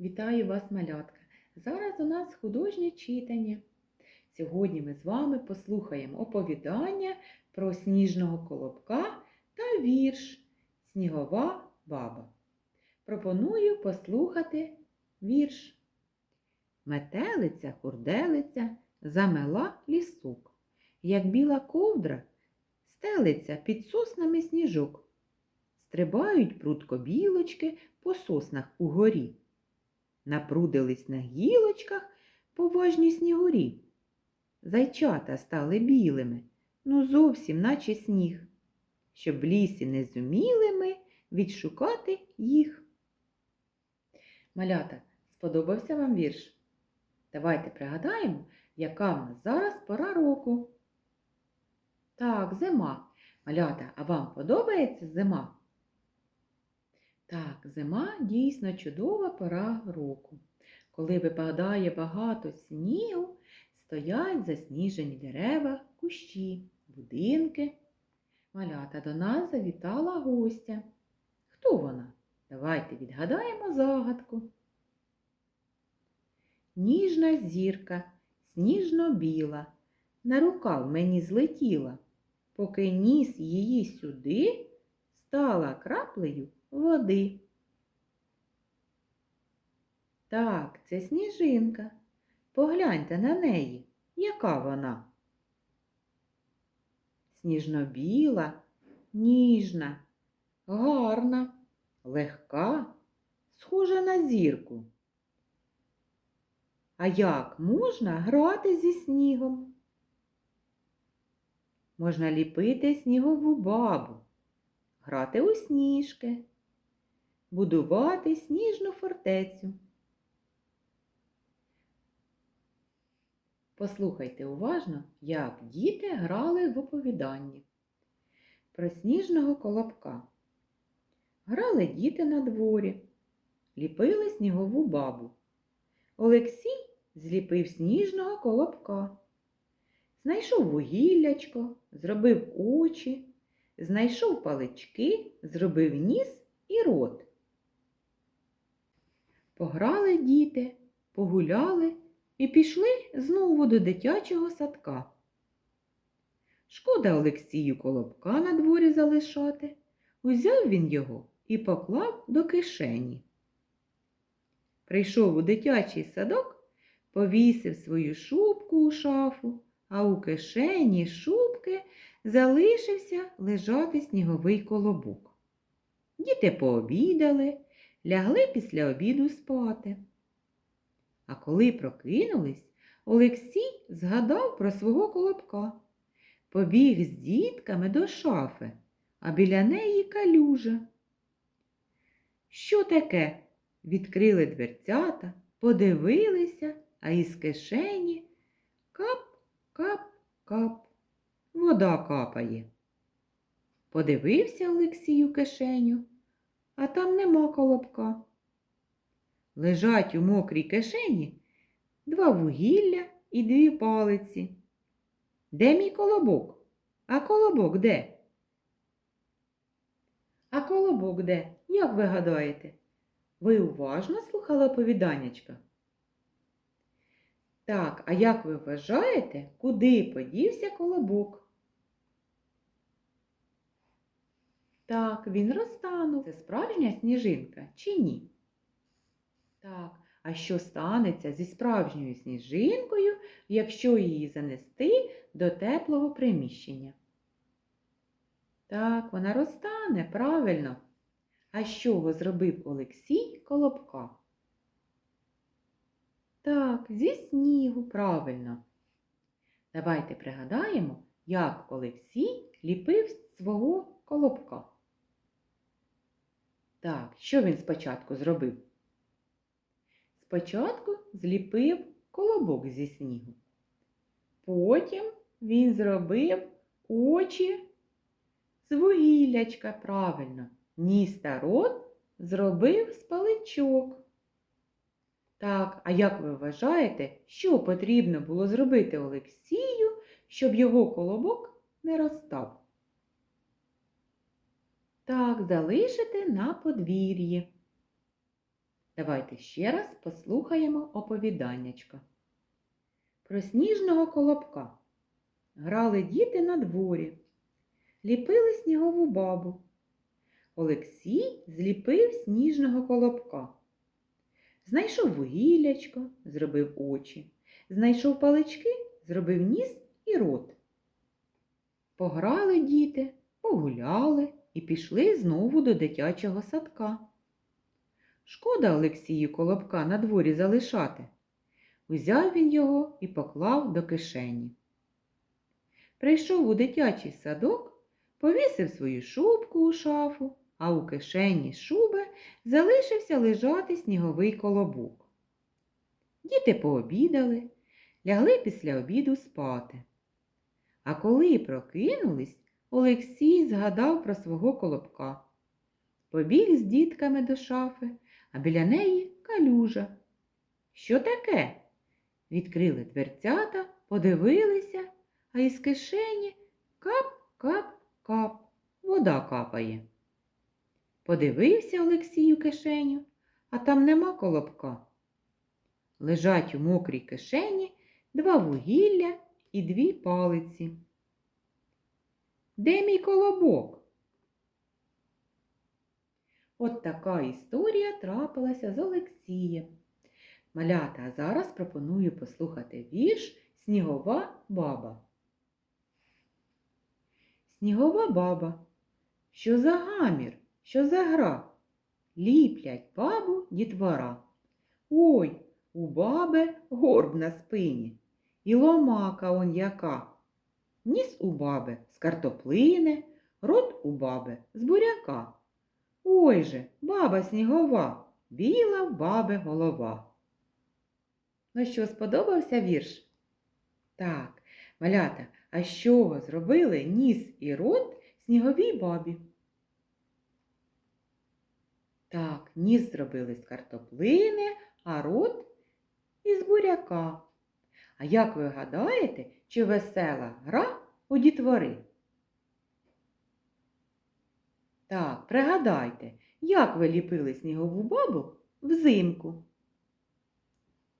Вітаю вас, малятка! Зараз у нас художнє читання. Сьогодні ми з вами послухаємо оповідання про сніжного колобка та вірш Снігова баба. Пропоную послухати вірш. Метелиця, хурделиця замела лісок, як біла ковдра стелиться під соснами сніжок. Стрибають прудко білочки по соснах угорі. Напрудились на гілочках поважні снігурі. Зайчата стали білими, ну зовсім наче сніг, щоб в лісі не зуміли ми відшукати їх. Малята, сподобався вам вірш? Давайте пригадаємо, яка в нас зараз пора року. Так, зима. Малята, а вам подобається зима? Так, зима дійсно чудова пора року. Коли випадає багато снігу, стоять засніжені дерева, кущі, будинки. Малята до нас завітала гостя. Хто вона? Давайте відгадаємо загадку. Ніжна зірка, сніжно-біла, на рукав мені злетіла, поки ніс її сюди, стала краплею води. Так, це сніжинка. Погляньте на неї, яка вона. Сніжно-біла, ніжна, гарна, легка, схожа на зірку. А як можна грати зі снігом? Можна ліпити снігову бабу, грати у сніжки, будувати сніжну фортецю. Послухайте уважно, як діти грали в оповіданні про сніжного колобка. Грали діти на дворі, ліпили снігову бабу. Олексій зліпив сніжного колобка. Знайшов вугіллячко, зробив очі, знайшов палички, зробив ніс і рот. Пограли діти, погуляли і пішли знову до дитячого садка. Шкода Олексію колобка на дворі залишати. Узяв він його і поклав до кишені. Прийшов у дитячий садок, повісив свою шубку у шафу, а у кишені шубки залишився лежати сніговий колобок. Діти пообідали, лягли після обіду спати. А коли прокинулись, Олексій згадав про свого колобка. Побіг з дітками до шафи, а біля неї калюжа. Що таке? Відкрили дверцята, подивилися, а із кишені кап, кап, кап. Вода капає. Подивився Олексій у кишеню, а там нема колобка. Лежать у мокрій кишені два вугілля і дві палиці. Де мій колобок? А колобок де? А колобок де? Як ви гадаєте? Ви уважно слухали оповіданнячка? Так, а як ви вважаєте, куди подівся колобок? Так, він розтанув. Це справжня сніжинка чи ні? Так, а що станеться зі справжньою сніжинкою, якщо її занести до теплого приміщення? Так, вона розтане, правильно. А з чого зробив Олексій колобка? Так, зі снігу, правильно. Давайте пригадаємо, як Олексій ліпив свого колобка. Так, що він спочатку зробив? Спочатку зліпив колобок зі снігу. Потім він зробив очі з вугіллячка, правильно. Ніс та рот зробив з паличок. Так, а як ви вважаєте, що потрібно було зробити Олексію, щоб його колобок не розстав? Так, залишити на подвір'ї. Давайте ще раз послухаємо оповіданнячка. Про сніжного колобка. Грали діти на дворі, ліпили снігову бабу. Олексій зліпив сніжного колобка. Знайшов вугіллячко, зробив очі. Знайшов палички, зробив ніс і рот. Пограли діти, погуляли і пішли знову до дитячого садка. Шкода Олексію колобка на дворі залишати. Узяв він його і поклав до кишені. Прийшов у дитячий садок, повісив свою шубку у шафу, а у кишені шуби залишився лежати сніговий колобок. Діти пообідали, лягли після обіду спати. А коли прокинулись, Олексій згадав про свого колобка. Побіг з дітками до шафи, а біля неї калюжа. Що таке? Відкрили дверцята, подивилися, а із кишені кап-кап-кап, вода капає. Подивився Олексій у кишеню, а там нема колобка. Лежать у мокрій кишені два вугілля і дві палиці. Де мій колобок? От така історія трапилася з Олексієм. Малята, а зараз пропоную послухати вірш Снігова баба. Снігова баба, що за гамір, що за гра, ліплять бабу дітвора. Ой, у баби горб на спині, і ломака он яка. Ніс у баби з картоплини, рот у баби з буряка. Ой же, баба снігова, біла в баби голова. Ну що, сподобався вірш? Так, малята, а чого зробили ніс і рот сніговій бабі? Так, ніс зробили з картоплини, а рот із буряка. А як ви гадаєте, чи весела гра у дітвори? Так, пригадайте, як ви ліпили снігову бабу взимку?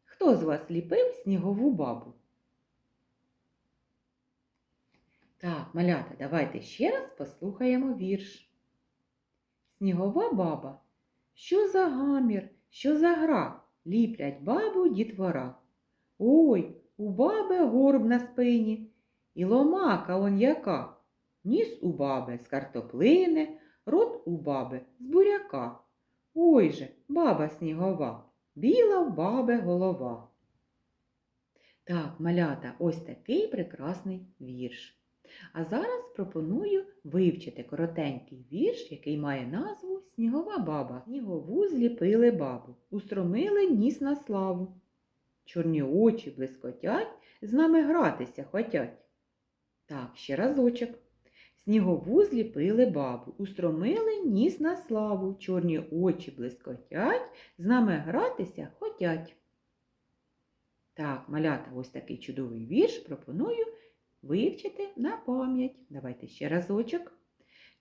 Хто з вас ліпив снігову бабу? Так, малята, давайте ще раз послухаємо вірш. Снігова баба, що за гамір, що за гра, ліплять бабу дітвора. Ой, у баби горб на спині, і ломака он яка. Ніс у баби з картоплини, рот у баби з буряка. Ой же, баба снігова, біла в баби голова. Так, малята, ось такий прекрасний вірш. А зараз пропоную вивчити коротенький вірш, який має назву Снігова баба. Снігову зліпили бабу, устромили ніс на славу. Чорні очі блискотять, з нами гратися хотять. Так, ще разочок. Снігову зліпили бабу, устромили ніс на славу, чорні очі блискотять, з нами гратися хотять. Так, малята, ось такий чудовий вірш пропоную вивчити на пам'ять. Давайте ще разочок.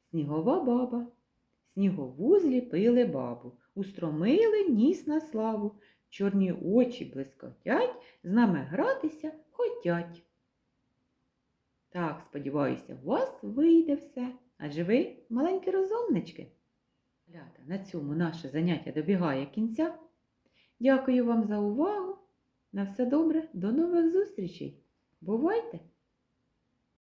Снігова баба. Снігову зліпили бабу, устромили ніс на славу, чорні очі блискотять, з нами гратися хотять. Так, сподіваюся, у вас вийде все. Адже ви маленькі розумнички. Гляда, На цьому наше заняття добігає кінця. Дякую вам за увагу. На все добре, до нових зустрічей. Бувайте!